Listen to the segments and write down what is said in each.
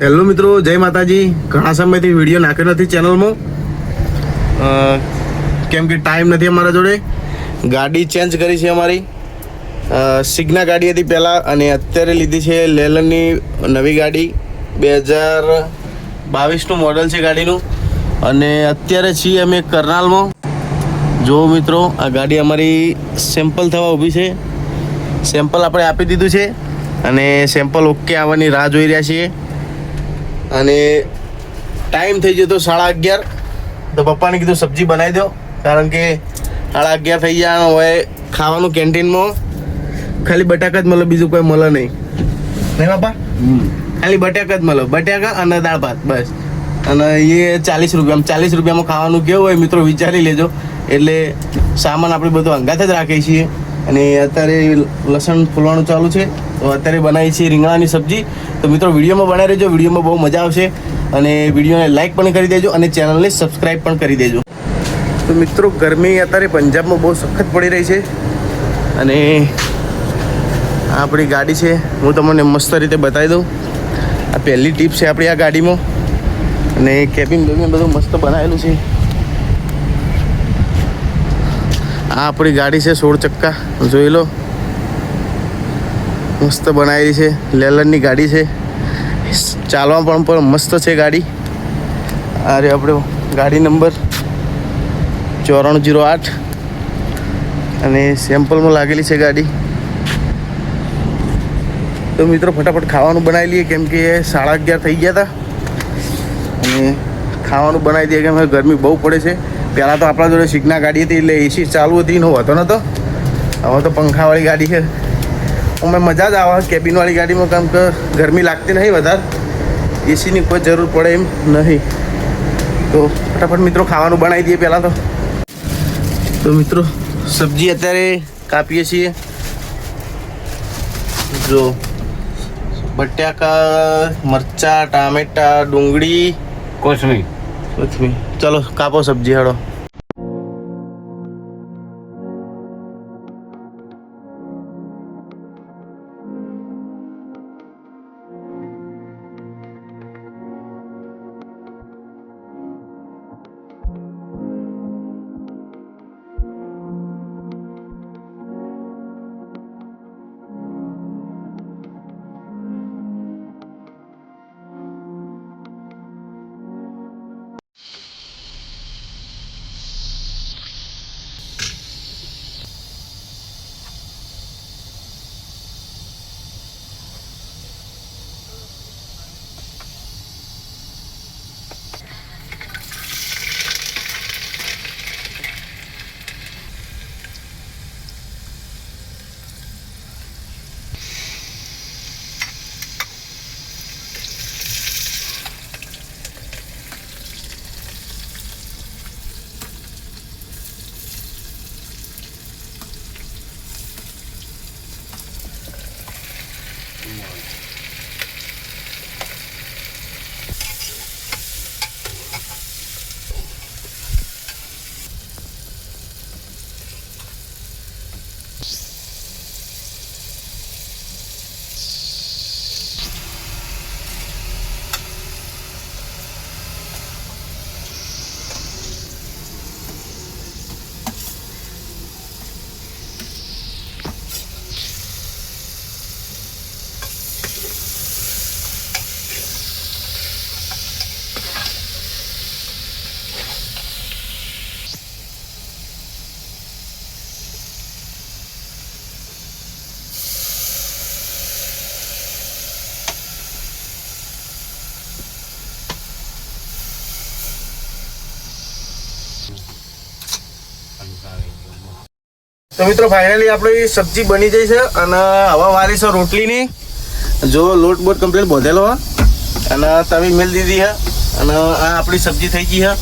Hello મિત્રો, જય માતાજી. ઘણા સમયથી વીડિયો નાખ્યો નથી ચેનલમાં. કેમ કે ટાઈમ નથી અમારા જોડે. ગાડી ચેન્જ કરી છે અમારી. સિગ્ના ગાડી હતી પહેલાં અને અત્યારે લીધી છે લેલનની નવી ગાડી. બે હજાર બાવીસનું મોડલ છે ગાડીનું. અને અત્યારે છીએ અમે કરનાલમાં. જો મિત્રો, આ ગાડી અમારી સેમ્પલ થવા ઊભી છે. સેમ્પલ આપણે આપી દીધું છે. અને સેમ્પલ ઓકે આવવાની રાહ જોઈ રહ્યા છીએ. અને ટાઈમ થઈ ગયો તો સાડા અગિયાર. તો પપ્પાને કીધું સબ્જી બનાવી દો કારણ કે સાડા અગિયાર થઈ ગયા હવે ખાવાનું કેન્ટીનમાં ખાલી બટાકા જ મળે બીજું કોઈ મળે નહીં. નહીં બાપા? ખાલી બટાકા જ મળે બટાકા અને દાળ ભાત બસ. અને એ ચાલીસ રૂપિયામાં ચાલીસ રૂપિયામાં ખાવાનું કેવું હોય મિત્રો વિચારી લેજો. એટલે સામાન આપણે બધું અંગાત જ રાખીએ છીએ. અને અત્યારે લસણ ફૂલવાનું ચાલુ છે. તો અત્યારે બનાવી છે રીંગણાની સબ્જી. તો મિત્રો, વિડીયોમાં બનાવી રહેજો. વિડીયોમાં બહુ મજા આવશે. અને વિડીયોને લાઇક પણ કરી દેજો અને ચેનલને સબસ્ક્રાઈબ પણ કરી દેજો. તો મિત્રો, ગરમી અત્યારે પંજાબમાં બહુ સખત પડી રહી છે. અને આ આપણી ગાડી છે. હું તમને મસ્ત રીતે બતાવી દઉં. આ પહેલી ટીપ છે આપણી આ ગાડીમાં. અને કેબિન બેબિન બધું મસ્ત બનાવેલું છે. આ આપણી ગાડી છે સોળ ચક્કા. જોઈ લો. મસ્ત બનાવેલી છે. લેલનની ગાડી છે. ચાલવા પણ પણ મસ્ત છે ગાડી. અરે આપણે ગાડી નંબર ચોરાણું જીરો આઠ. અને સેમ્પલમાં લાગેલી છે ગાડી. તો મિત્રો ફટાફટ ખાવાનું બનાવી લઈએ. કેમ કે સાડા અગિયાર થઈ ગયા હતા. અને ખાવાનું બનાવી દઈએ કેમ કે ગરમી બહુ પડે છે. પહેલાં તો આપણા જોડે સિગ્ના ગાડી હતી એટલે એસી ચાલુ હતી ને હોતો નહોતો હવે તો પંખાવાળી ગાડી છે. અમે મજા જ આવે કેબિનવાળી ગાડીમાં કામ કે ગરમી લાગતી નહીં વધારે. એસીની કોઈ જરૂર પડે એમ નહીં. તો ફટાફટ મિત્રો ખાવાનું બનાવી દઈએ પહેલાં તો. તો મિત્રો સબ્જી અત્યારે કાપીએ છીએ. જો બટાકા મરચા ટામેટા ડુંગળી કોથમીર. કોથમીર. ચલો કાપો સબ્જી હળો તો મિત્રો ફાઇનલી આપણી સબ્જી બની જઈ છે અને હવે વારી છે રોટલીની. જો લોટ બોટ કમ્પ્લીટ બોધેલો હા. અને તવી મેલ દીધી હા. અને આ આપણી સબ્જી થઈ ગઈ હા.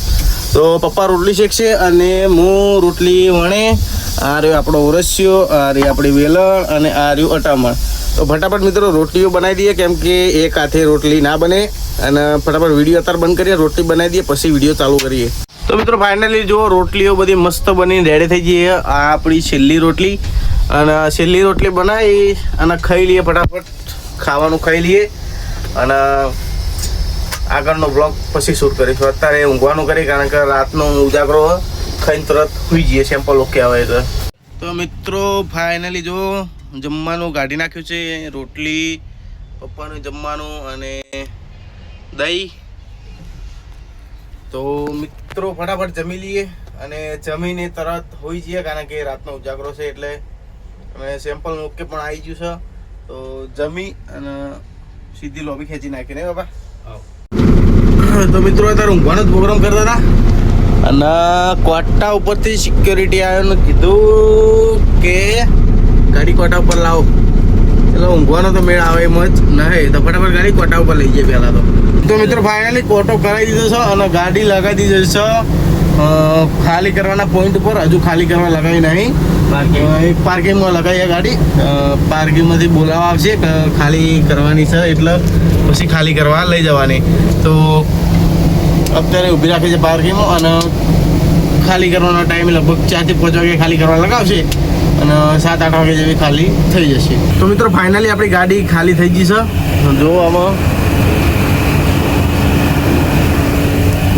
તો પપ્પા રોટલી શેકશે અને હું રોટલી વણે. આ રહ્યો આપણો ઓરસ્યો આ રહી આપણી વેલણ અને આ રહ્યું અટામણ. તો ફટાફટ મિત્રો, રોટલીઓ બનાવી દઈએ કેમ કે એક હાથે રોટલી ના બને. અને ફટાફટ વીડિયો અત્યારે બંધ કરીએ, રોટલી બનાવી દઈએ, પછી વીડિયો ચાલુ કરીએ. તો મિત્રો ફાઇનલી જુઓ, રોટલીઓ બધી મસ્ત બની રેડી થઈ જઈએ આ આપણી છેલ્લી રોટલી. અને છેલ્લી રોટલી બનાવી અને ખાઈ લઈએ ફટાફટ. ખાવાનું ખાઈ લઈએ. અને આગળનો બ્લોગ પછી શૂટ કરીશું. અત્યારે ઊંઘવાનું કરી, કારણ કે રાતનો ઉજાગરો ખાઈને તરત સુઈ જઈએ. સેમ્પલ ઓકે આવે તો તો મિત્રો ફાઇનલી જો જમવાનું કાઢી નાખ્યું છે. રોટલી, પપ્પાનું જમવાનું અને દહીં. તો મિત્રો ફટાફટ જમી લઈએ અને જમીને તરત હોઈ જઈએ કારણ કે રાતનો ઉજાગરો છે એટલે અને સેમ્પલ ઓકે પણ આવી ગયું છે. તો જમી અને સીધી લોબી ખેંચી નાખીને બાબા તો મિત્રો અત્યારે ઊંઘવાનો જ પ્રોગ્રામ કરતા હતા. અને કોટા ઉપરથી સિક્યોરિટી આવ્યો કીધું કે ગાડી કોટા ઉપર લાવો. એટલે ઊંઘવાનો તો મેળ આવે એમ જ નહીં તો ફટાફટ ગાડી કોટા ઉપર લઈ જઈએ પહેલાં તો. તો મિત્રો ફાઇનલી કોટો કરાવી દીધો છે અને ગાડી લગાવી દીધો છે. ખાલી કરવાના પોઈન્ટ ઉપર હજુ ખાલી કરવા લગાવી નહીં. પાર્કિંગ પાર્કિંગમાં લગાવીએ ગાડી. પાર્કિંગમાંથી બોલાવવા આવશે ખાલી કરવાની છે એટલે પછી ખાલી કરવા લઈ જવાની. તો અત્યારે ઊભી રાખી છે પાર્કિંગમાં અને ખાલી કરવાનો ટાઈમ લગભગ ચારથી પાંચ વાગે ખાલી કરવા લગાવશે. અને સાત આઠ વાગે જેવી ખાલી થઈ જશે. તો મિત્રો ફાઇનલી આપણી ગાડી ખાલી થઈ ગઈ છે. જો આમાં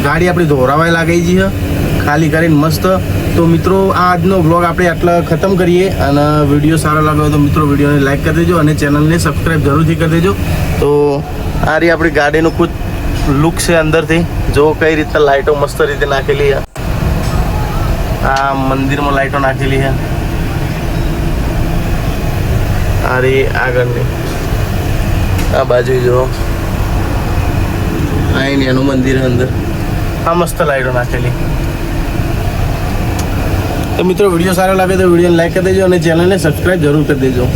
ગાડી આપણી ધોરાવાય લાગી ગઈ છે. ખાલી કરીને મસ્ત. તો મિત્રો, આજનો બ્લોગ આપણે આટલા ખતમ કરીએ અને વીડિયો સારો લાગ્યો તો મિત્રો, વિડીયોને લાઈક કરી દેજો અને ચેનલને સબસ્ક્રાઈબ જરૂરથી કરી દેજો. તો આ રહી આપણી ગાડીનું ખુદ લુક છે અંદરથી. જો કઈ રીતના લાઇટો મસ્ત રીતે નાખેલી છે. આ મંદિરમાં લાઇટો નાખેલી છે. આ આગળની. આ બાજુ જો. અહીં એનું મંદિર અંદર. આ મસ્ત લાઈટો નાખેલી. તો મિત્રો, વીડિયો સારો લાગે તો વિડીયોને લાઈક કરી દેજો અને ચેનલને સબસ્ક્રાઈબ જરૂર કરી દેજો.